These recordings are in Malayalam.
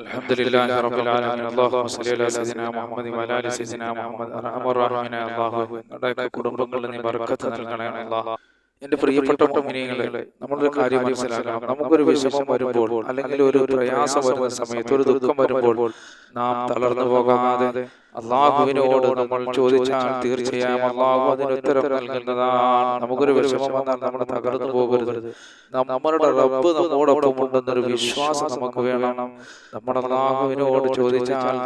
الحمد لله رب العالمين اللهم صل على سيدنا محمد وعلى ال سيدنا محمد അർഹമ റഹീമന അല്ലാഹു ഞങ്ങളുടെ കുടുംബങ്ങളിൽ നീ ബർക്കത്ത് നൽകണേ അല്ലാഹ് എന്റെ പ്രിയപ്പെട്ട മുഅ്മിനീങ്ങളെ നമ്മളൊരു കാര്യം മനസ്സിലാക്കണം. നമുക്കൊരു വിഷമം വരുമ്പോൾ അല്ലെങ്കിൽ ഒരു പ്രയാസം വരുന്ന സമയത്ത് ഒരു ദുഃഖം വരുമ്പോൾ നാം തളർന്നു പോകാതെ അള്ളാഹുവിനോട് നമ്മൾ ചോദിച്ചാൽ തീർച്ചയായും അള്ളാഹു അതിന് ഉത്തരം നൽകുന്നതാണ് നമുക്കൊരു വിഷമം വന്നാൽ നമ്മൾ തകർന്നു പോകരുത്. നമ്മളുടെ റബ്ബ് നമ്മോടൊപ്പം ഉണ്ടെന്നൊരു വിശ്വാസം നമുക്ക് വേണം. നമ്മൾ അള്ളാഹുവിനോട് ചോദിച്ചാൽ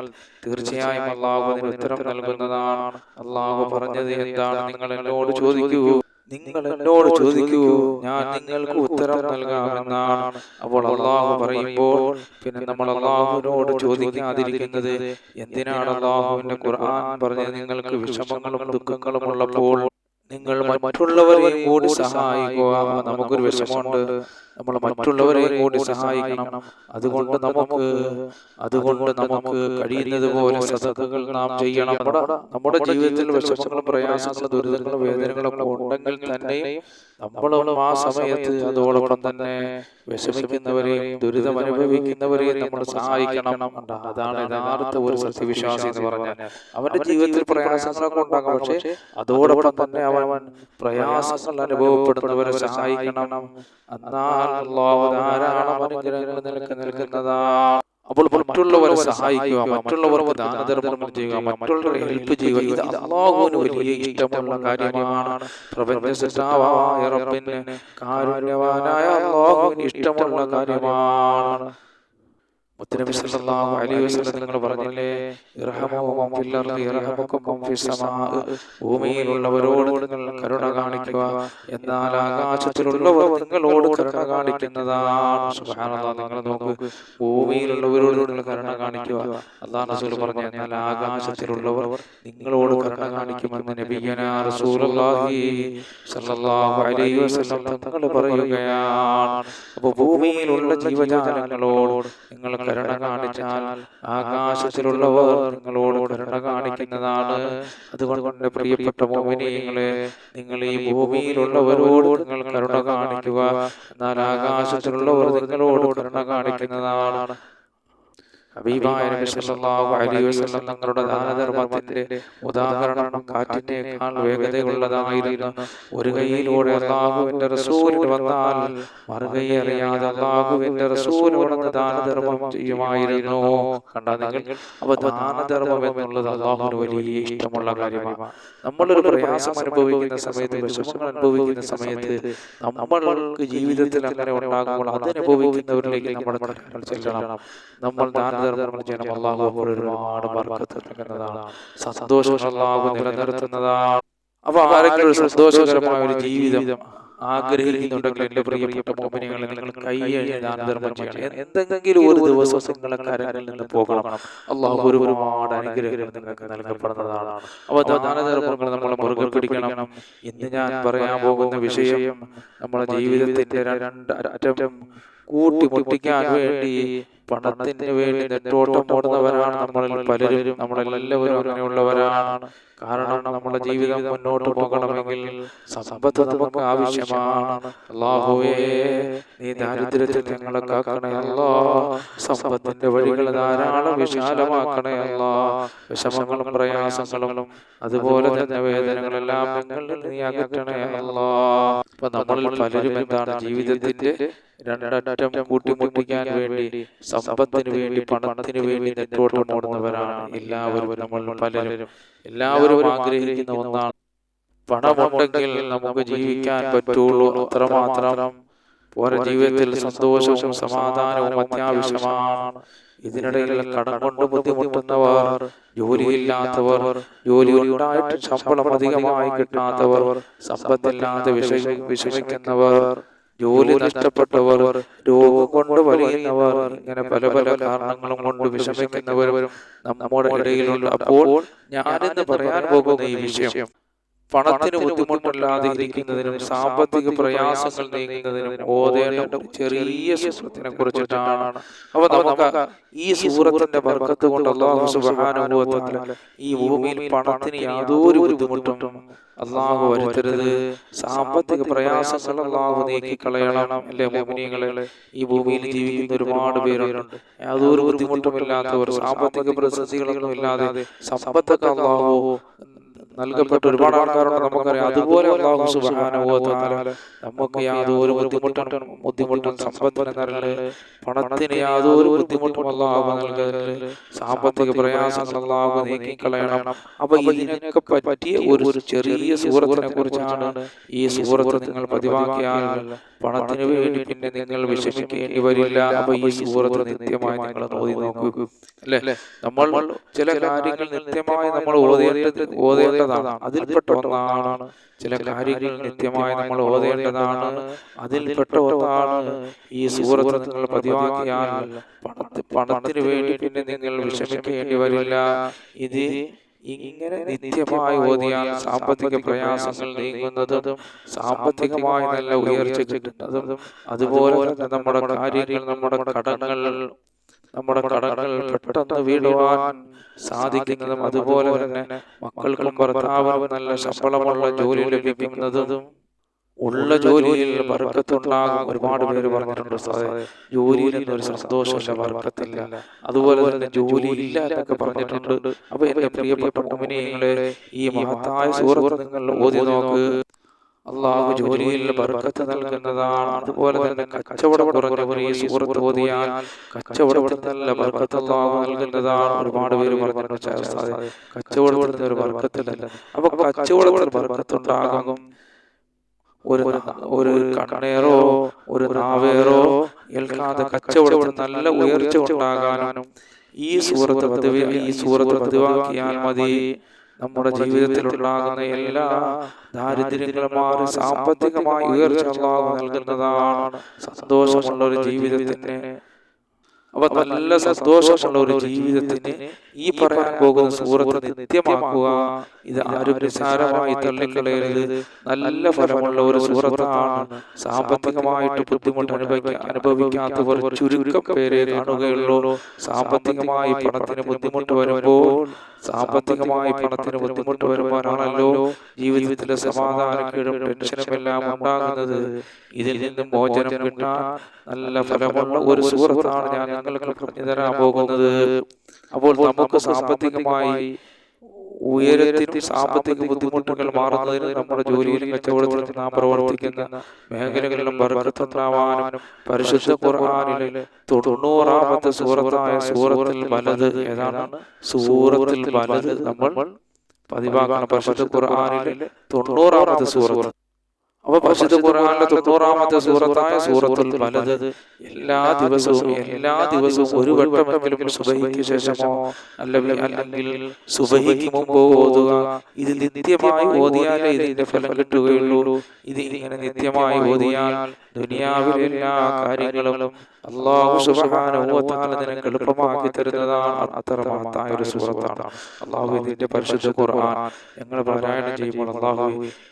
തീർച്ചയായും അള്ളാഹു അതിന് ഉത്തരം നൽകുന്നതാണ്. അള്ളാഹു പറഞ്ഞത് എന്താണ്? നിങ്ങൾ എന്നോട് ചോദിക്കൂ. നിങ്ങൾ എന്നോട് ചോദിക്കൂ ഞാൻ നിങ്ങൾക്ക് ഉത്തരം നൽകാമെന്നാണ്. അപ്പോൾ അള്ളാഹു പറയുമ്പോൾ പിന്നെ നമ്മൾ അള്ളാഹുവിനോട് ചോദിക്കാതിരിക്കുന്നത് എന്തിനാണ് അള്ളാഹുവിന്റെ ഖുർആൻ പറഞ്ഞത്? നിങ്ങൾക്ക് വിഷമങ്ങളും ദുഃഖങ്ങളും ഉള്ളപ്പോൾ നിങ്ങൾ മറ്റുള്ളവരെയും കൂടി സഹായിക്കുക. നമുക്കൊരു വിഷമമുണ്ട്. നമ്മൾ മറ്റുള്ളവരെ കൂടി സഹായിക്കണം. അതുകൊണ്ട് നമുക്ക് അതുകൊണ്ട് നമുക്ക് കഴിയുന്നത് പോലെ സതകൾ നാം ചെയ്യണം. നമ്മുടെ നമ്മുടെ ജീവിതത്തിൽ വിഷമങ്ങളും പ്രയാസങ്ങളും ദുരിതങ്ങളും വേദനകളൊക്കെ ഉണ്ടെങ്കിൽ തന്നെയും നമ്മളും ആ സമയത്ത് അതോടൊപ്പം തന്നെ വിഷമിക്കുന്നവരെയും ദുരിതം അനുഭവിക്കുന്നവരെയും നമ്മൾ സഹായിക്കണം. അതാണ് യഥാർത്ഥ ഒരു സത്യവിശ്വാസി എന്ന് പറഞ്ഞാൽ. അവന്റെ ജീവിതത്തിൽ പ്രയാസങ്ങളൊക്കെ ഉണ്ടാകാം പക്ഷെ അതോടൊപ്പം തന്നെ അവൻ പ്രയാസങ്ങൾ അനുഭവപ്പെടുന്നവരെ സഹായിക്കണം. എന്നാൽ അള്ളാഹു ധാരാളം അനുഗ്രഹങ്ങൾ നിനക്ക് നൽകുന്നതാ അപ്പോൾ മറ്റുള്ളവരെ സഹായിക്കുക മറ്റുള്ളവർക്ക് ദാനധർമ്മങ്ങൾ ചെയ്യുക മറ്റുള്ളവരെ ഹെൽപ്പ് ചെയ്യുക. ഇത് അള്ളാഹുവിന് വലിയ ഇഷ്ടമുള്ള കാര്യമാണ്. പ്രപഞ്ച സൃഷ്ടാവായ റബ്ബിന് കാരുണ്യവാനായ അള്ളാഹുവിന് ഇഷ്ടമുള്ള കാര്യമാണ്. മുത്തനബി സല്ലല്ലാഹു അലൈഹി വസല്ലം നിങ്ങൾ പറഞ്ഞില്ലേ? ഇർഹമു മൻ ഫിൽ അർളി ഇർഹമുക്കും ഫിസ് ഭൂമിയിലുള്ളവരോട് നിങ്ങൾ കരുണ കാണിക്കുക. എന്നാൽ ആകാശത്തിലുള്ളവർ നിങ്ങളോട് കരുണ കാണിക്കുന്നതാണ്. സുബ്ഹാനല്ലാഹ് നിങ്ങൾ നോക്കൂ. ഭൂമിയിലുള്ളവരോട് നിങ്ങൾ കരുണ കാണിക്കുക. അല്ലാഹു റസൂൽ പറഞ്ഞു എന്നാൽ ആകാശത്തിലുള്ളവർ നിങ്ങളോട് കരുണ കാണിക്കുമെന്ന് നബിയന റസൂലുള്ളാഹി സല്ലല്ലാഹു അലൈഹി വസല്ലം തങ്ങൾ പറയുകയാണ്. അപ്പോൾ ഭൂമിയിലുള്ള ജീവജാലങ്ങളോട് നിങ്ങൾ കരുണ കാണിച്ചാൽ ആകാശത്തിലുള്ളവർ നിങ്ങളോട് കരുണ കാണിക്കുന്നതാണ്. അതുകൊണ്ട് പ്രിയപ്പെട്ട മോമിനിയങ്ങളെ നിങ്ങൾ ഈ ഭൂമിയിലുള്ളവരോട് നിങ്ങൾ കരുണ കാണിക്കുക. എന്നാൽ ആകാശത്തിലുള്ളവർ നിങ്ങളോട് കരുണ കാണിക്കുന്നതാണ്. ഹബീബായ നബി സല്ലല്ലാഹു അലൈഹി വസല്ലം തങ്ങളുടെ ദാനധർമ്മത്തിന്റെ ഉദാഹരണം കാറ്റിനേക്കാൾ വേഗതയുള്ളതായിരുന്നു. ഒരു കൈയിലൂടെ അള്ളാഹുവിന്റെ റസൂലിന് വന്നാൽ മറുകൈ അറിയാതെ അള്ളാഹുവിന്റെ കൊണ്ട് ദാനധർമ്മം ചെയ്യുമായിരുന്നു. കണ്ടാ നിങ്ങൾ? അപ്പൊ ദാനധർമ്മം എന്നുള്ളത് അള്ളാഹുവിന് വലിയ ഇഷ്ടമുള്ള കാര്യമാണ് നമ്മളൊരു പ്രയാസം അനുഭവിക്കുന്ന സമയത്ത് വിഷമങ്ങൾ അനുഭവിക്കുന്ന സമയത്ത് നമ്മൾക്ക് ജീവിതത്തിൽ അങ്ങനെ ഉണ്ടാകുമ്പോൾ അതനുഭവിക്കുന്നവരിലേക്ക് നമ്മൾ ചെല്ലണം. നമ്മൾ ഒരുപാട് നൽകുന്നതാണ് സന്തോഷം ഒരു സന്തോഷകരമായ ഒരു ജീവിതം ആഗ്രഹിക്കുന്നുണ്ടെങ്കിൽ എന്റെ പ്രിയപ്പെട്ട നിങ്ങൾ ചെയ്യണം. എന്തെങ്കിലും ഒരു ദിവസം നിങ്ങളെ കരങ്ങളിൽ നിന്ന് പോകണം. അള്ളാഹു ഒരുപാട് അനുഗ്രഹങ്ങൾ നിങ്ങൾക്ക് നൽകപ്പെടുന്നതാണ്. അപ്പൊ ദാനധർമ്മങ്ങൾ നമ്മൾ മുറുകെ പിടിക്കണം. ഇന്ന് ഞാൻ പറയാൻ പോകുന്ന വിഷയം നമ്മുടെ ജീവിതത്തിന്റെ രണ്ട് അറ്റം കൂട്ടിമുട്ടിക്കാൻ വേണ്ടി പണത്തിന് വേണ്ടി നെട്ടോട്ടം ഓടുന്നവരാണ് നമ്മളിൽ പലരും. നമ്മളെല്ലാവരും അങ്ങനെയുള്ളവരാണ്. കാരണം നമ്മുടെ ജീവിതം മുന്നോട്ട് പോകണമെങ്കിൽ സമ്പത്ത് നമുക്ക് ആവശ്യമാണ്. അള്ളാഹുവേ നീ ദാരിദ്ര്യത്തിൽ ഞങ്ങളെ കാക്കണേ അല്ലോ. സമ്പത്തിന്റെ വഴികൾ ധാരാളം വിശാലമാക്കണേ അല്ലോ. വിഷമങ്ങളും പ്രയാസങ്ങളും അതുപോലെ തന്നെ വേദനകളെല്ലാം ഞങ്ങളിൽ നീ അകറ്റണേ അല്ലോ. അപ്പൊ നമ്മളിൽ പലരും എന്താണ് ജീവിതത്തിന്റെ രണ്ടറ്റം കൂട്ടിമുട്ടിക്കാൻ വേണ്ടി സമ്പത്തിന് വേണ്ടി പണത്തിന് വേണ്ടി നെറ്റോട്ടം ഓടുന്നവരാണ് എല്ലാവരും നമ്മൾ പലരും. എല്ലാവരും ആഗ്രഹിക്കുന്ന ഒന്നാണ് പണമുണ്ടെങ്കിൽ നമുക്ക് ജീവിക്കാൻ പറ്റുള്ളൂ അത്രമാത്രം. ഓരോ ജീവിതത്തിൽ സന്തോഷവും സമാധാനവും അത്യാവശ്യമാണ്. ഇതിനിടയിൽ കടം കൊണ്ട് ബുദ്ധിമുട്ടുന്നവർ ജോലിയില്ലാത്തവർ ജോലി ഉണ്ടായിട്ട് ശമ്പളം അധികമായി കിട്ടാത്തവർ സമ്പത്തില്ലാതെ വിഷ വിഷമിക്കുന്നവർ ജോലി നഷ്ടപ്പെട്ടവർ രോഗം കൊണ്ട് വലിയുന്നവർ ഇങ്ങനെ പല പല കാരണങ്ങളും കൊണ്ട് വിഷമിക്കുന്നവരും നമ്മുടെ ഇടയിലുള്ള അപ്പോൾ ഞാനെന്ന് പറയാൻ പോകുന്ന ഈ വിഷയം പണത്തിന് ബുദ്ധിമുട്ടില്ലാതെ ഇരിക്കുന്നതിനും സാമ്പത്തിക പ്രയാസങ്ങൾ നീങ്ങുന്നതിനും ഓതേണ്ട ചെറിയ സൂറത്തിനെ കുറിച്ചിട്ടാണ്. അപ്പൊ നമുക്ക് ഈ സൂറത്തിന്റെ വർക്കത്ത് കൊണ്ട് അള്ളാഹു തആല ഈ ഭൂമിയിൽ പണത്തിന് യാതൊരു ബുദ്ധിമുട്ടും അള്ളാഹു വരുത്തരുത്. സാമ്പത്തിക പ്രയാസങ്ങൾ അള്ളാഹു നീക്കി കളയണം. അല്ലെ മോമിനിയങ്ങളെ ഈ ഭൂമിയിൽ ജീവിക്കുന്ന ഒരുപാട് പേരുണ്ട്. യാതൊരു ബുദ്ധിമുട്ടും ഇല്ലാത്തവർ സാമ്പത്തിക പ്രതിസന്ധികളൊന്നും ഇല്ലാതെ സമ്പത്തൊക്കെ അള്ളാഹു നൽകപ്പെട്ട ഒരുപാട് ആൾക്കാരുണ്ട്. നമുക്കറിയാം. അതുപോലെ നമുക്ക് യാതൊരു ബുദ്ധിമുട്ടും ബുദ്ധിമുട്ടും സമ്പത്തിന് പണത്തിന് യാതൊരു ബുദ്ധിമുട്ടും അള്ളാഹു നൽകൽ സാമ്പത്തിക പ്രയാസങ്ങൾ നീക്കിക്കളയണം. അപ്പൊ ഇതിനൊക്കെ പറ്റിയ ഒരു ചെറിയ സൂറത്തിനെ കുറിച്ചാണ് ഈ സൂറത്ത് നിങ്ങൾ പതിവാക്കിയാൽ പണത്തിന് വേണ്ടി പിന്നെ നിങ്ങൾ വിഷമിക്കേണ്ടി വരില്ല. അപ്പൊ ഈ സൂറത്ത് നിത്യമായി നിങ്ങൾ ഓതി നോക്കൂ അല്ലെ? നമ്മൾ ചില കാര്യങ്ങൾ നിത്യമായി നമ്മൾ ഓതേണ്ടത് ഓതേണ്ടതാണ്. അതിൽപ്പെട്ട ഒന്നാണ് ചില കാര്യങ്ങൾ നിത്യമായി നമ്മൾ ഓതേണ്ടതാണ്. അതിൽപ്പെട്ട ഒന്നാണ് ഈ സൂറത്ത് നിങ്ങൾ പതിവാക്കിയാൽ പണത്തി പണത്തിന് വേണ്ടി പിന്നെ നിങ്ങൾ വിഷമിക്കേണ്ടി വരില്ല. ഇത് ഇങ്ങനെ നിത്യമായി ഓതിയാൽ സാമ്പത്തിക പ്രയാസങ്ങൾ നീങ്ങുന്നതും സാമ്പത്തികമായി നല്ല ഉയർച്ച കിട്ടുന്നതും അതുപോലെ തന്നെ നമ്മുടെ കാര്യങ്ങൾ നമ്മുടെ കടങ്ങൾ നമ്മുടെ കടകൾ പെട്ടെന്ന് വീടുവാൻ സാധിക്കുന്നതും അതുപോലെ തന്നെ മക്കൾക്കും ഭർത്താവിനും നല്ല ശമ്പളമുള്ള ജോലി ലഭിക്കുന്നതും ഉള്ള ജോലിയിൽ വർക്കത്തുണ്ടാകും. ഒരുപാട് പേര് പറഞ്ഞിട്ടുണ്ട് സാറേ ജോലിയിൽ ഒരു സന്തോഷമില്ല വർക്കത്തില്ല. അതുപോലെ തന്നെ ജോലി ഇല്ല എന്നൊക്കെ പറഞ്ഞിട്ടുണ്ട്. അപ്പൊ എന്റെ പ്രിയപ്പെട്ട മുമിനിയങ്ങളെ ഈ മഹത്തായ സുഹൃത്ത് നിങ്ങൾ ഓതി നോക്ക്. അള്ളാഹു ജോലിയിൽ ബർക്കത്ത് നൽകുന്നതാണ്. അതുപോലെ തന്നെ കച്ചവടം കുറഞ്ഞവർ ഈ സൂറത്ത് ഓതിയാൽ കച്ചവടത്തിൽ നല്ല ബർക്കത്ത് അള്ളാഹു നൽകുന്നതാണ്. ഒരുപാട് പേര് പറഞ്ഞിട്ടുണ്ട് കച്ചവടത്തിൽ ഒരു ബർക്കത്തില്ല. അപ്പൊ കച്ചവടത്തിൽ ബർക്കത്തുണ്ടാകും. ഒരു ഒരു കണ്ണേറോ ഒരു നാവേറോ ഏൽക്കാതെ കച്ചവടത്തിൽ നല്ല ഉയർച്ച ഉണ്ടാകാനും ഈ സൂറത്ത് പതിവ് ഈ സൂറത്ത് പതിവാക്കിയാൽ മതി. നമ്മുടെ ജീവിതത്തിൽ ഉണ്ടാകുന്ന എല്ലാ ദാരിദ്ര്യങ്ങളും മാറി സാമ്പത്തികമായി ഉയർച്ച നൽകുന്നതാണ് സന്തോഷമുള്ള ഒരു ജീവിതത്തിന് അപ്പൊ നല്ല സന്തോഷമുള്ള ഒരു ജീവിതത്തിന് ഈ പറയാൻ പോകുന്ന സൂറത്ത് നിത്യമാക്കുക. ഇത് ആരും തള്ളിക്കളയരുത്. നല്ല ഫലമുള്ള ഒരു സൂറത്താണ്. സാമ്പത്തികമായിട്ട് ബുദ്ധിമുട്ട് അനുഭവിക്കാൻ അനുഭവിക്കാത്തവർ ചുരുക്കം പേരെ കാണുകയുള്ളൂ. സാമ്പത്തികമായി പണത്തിന് ബുദ്ധിമുട്ട് വരുമ്പോൾ സാമ്പത്തികമായി പണത്തിന് ബുദ്ധിമുട്ട് വരുവാനാണല്ലോ ജീവിതത്തിലെ സമാധാനക്കേടും ടെൻഷനും എല്ലാം ഉണ്ടാകുന്നത്. ഇതിൽ നിന്നും മോചനം കിട്ടാൻ നല്ല ഫലമുള്ള ഒരു സുഹൃത്താണ് ഞാൻ നിങ്ങൾക്ക് പറഞ്ഞു തരാൻ പോകുന്നത്. അപ്പോൾ നമുക്ക് സാമ്പത്തികമായി ഉയരത്തിൽ സാമ്പത്തിക ബുദ്ധിമുട്ടുകൾ മാറുന്നതിന് നമ്മുടെ ജോലിയിലും കച്ചവടത്തിലും നാം പ്രവർത്തിക്കുന്ന മേഖലകളിലും ബർക്കത്തുണ്ടാവാനും പരിശുദ്ധ ഖുർആാനിലെ തൊണ്ണൂറാമത്തെ സൂറത്തായ സൂറത്തിൽ വലത് ഏതാണ്? സൂറത്തിൽ വലത് നമ്മൾ പതിവാകാണ് പരിശുദ്ധ ഖുർആാനിലെ തൊണ്ണൂറാമത്തെ സൂറത്ത്. അപ്പൊ പരിശുദ്ധ ഖുർആനിലെ തൊണ്ണൂറാമത്തെ സൂറത്തായ സൂറത്തുൽ പലത് എല്ലാ ദിവസവും എല്ലാ ദിവസവും ഒരു വട്ടമെങ്കിലും സുബഹിക്ക് ശേഷമോ അല്ലെങ്കിൽ അല്ലെങ്കിൽ സുബഹിക്ക് മുമ്പോ ഓതുക. ഇത് നിത്യമായി ഓതിയാലേ ഇതിന്റെ ഫലം കിട്ടുകയുള്ളൂ. ഇത് ഇങ്ങനെ നിത്യമായി ഓതിയാൽ ദുനിയാവിലെ എല്ലാ കാര്യങ്ങളും അള്ളാഹു സുബ്ഹാനഹു നിനക്ക് എളുപ്പമാക്കി തരുന്നതാണ് അത്ര മഹത്തായ ഒരു സുഹൃത്താണ്. അള്ളാഹു ഇതിന്റെ പരിശുദ്ധ ഖുർആൻ ഞങ്ങൾ പാരായണം ചെയ്യുമ്പോൾ അള്ളാഹു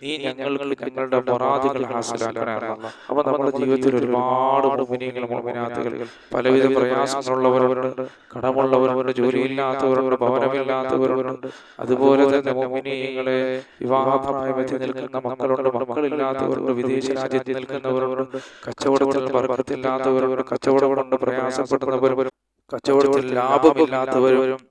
നീ ഞങ്ങൾക്ക് ഞങ്ങളുടെ മൊറാദുകൾ ഹാസിലാക്കാനാണ് അപ്പൊ നമ്മുടെ ജീവിതത്തിൽ ഒരുപാട് മുമിനിയങ്ങൾ മുമിനാത്തുകൾ പലവിധ പ്രയാസങ്ങളുള്ളവരുണ്ട് കടമുള്ളവരുണ്ട് ജോലിയില്ലാത്തവരുണ്ട് ഭവനമില്ലാത്തവരുണ്ട്. അതുപോലെ തന്നെ മുമിനിയങ്ങളെ വിവാഹപ്രായമെത്തി നിൽക്കുന്ന മക്കളുണ്ട് മക്കളില്ലാത്തവരുണ്ട് വിദേശ രാജ്യത്ത് നിൽക്കുന്നവരുണ്ട് കച്ചവടത്തിൽ വർക്കത്തില്ലാത്തവരുണ്ട് കച്ചവടം കൊണ്ട് പ്രയാസപ്പെടുന്നവരും കച്ചവടത്തിൽ ലാഭമില്ലാത്തവരും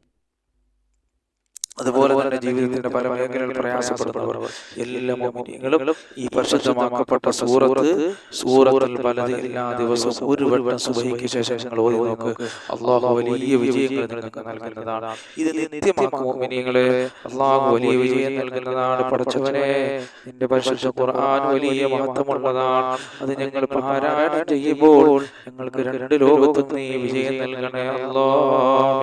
അതുപോലെ തന്നെ ജീവിതത്തിന്റെ പല മേഖലകളിൽ പ്രയാസപ്പെടുന്നവർ എല്ലാ മോമിനിയങ്ങളും ഈ പരിശുദ്ധമാക്കപ്പെട്ട സൂറത്ത് സൂറത്തിൽ പലത് എല്ലാ ദിവസവും ഒരു വട്ടം സുബഹിക്ക് ശേഷം നിങ്ങൾ ഓതി നോക്ക്. അള്ളാഹു വലിയ വിജയങ്ങൾ നിങ്ങൾക്ക് നൽകുന്നതാണ്. ഇത് നിത്യമാക്കുമിനിയങ്ങളെ അള്ളാഹു വലിയ വിജയം നൽകുന്നതാണ്. പഠിച്ചവനെ നിന്റെ പരിശുദ്ധ ഖുർആൻ വലിയ മഹത്വമുള്ളതാണ്. അത് ഞങ്ങൾ പാരായണം ചെയ്യുമ്പോൾ ഞങ്ങൾക്ക് രണ്ട് ലോകത്തും നീ വിജയം നൽകണേ. അല്ലാഹ്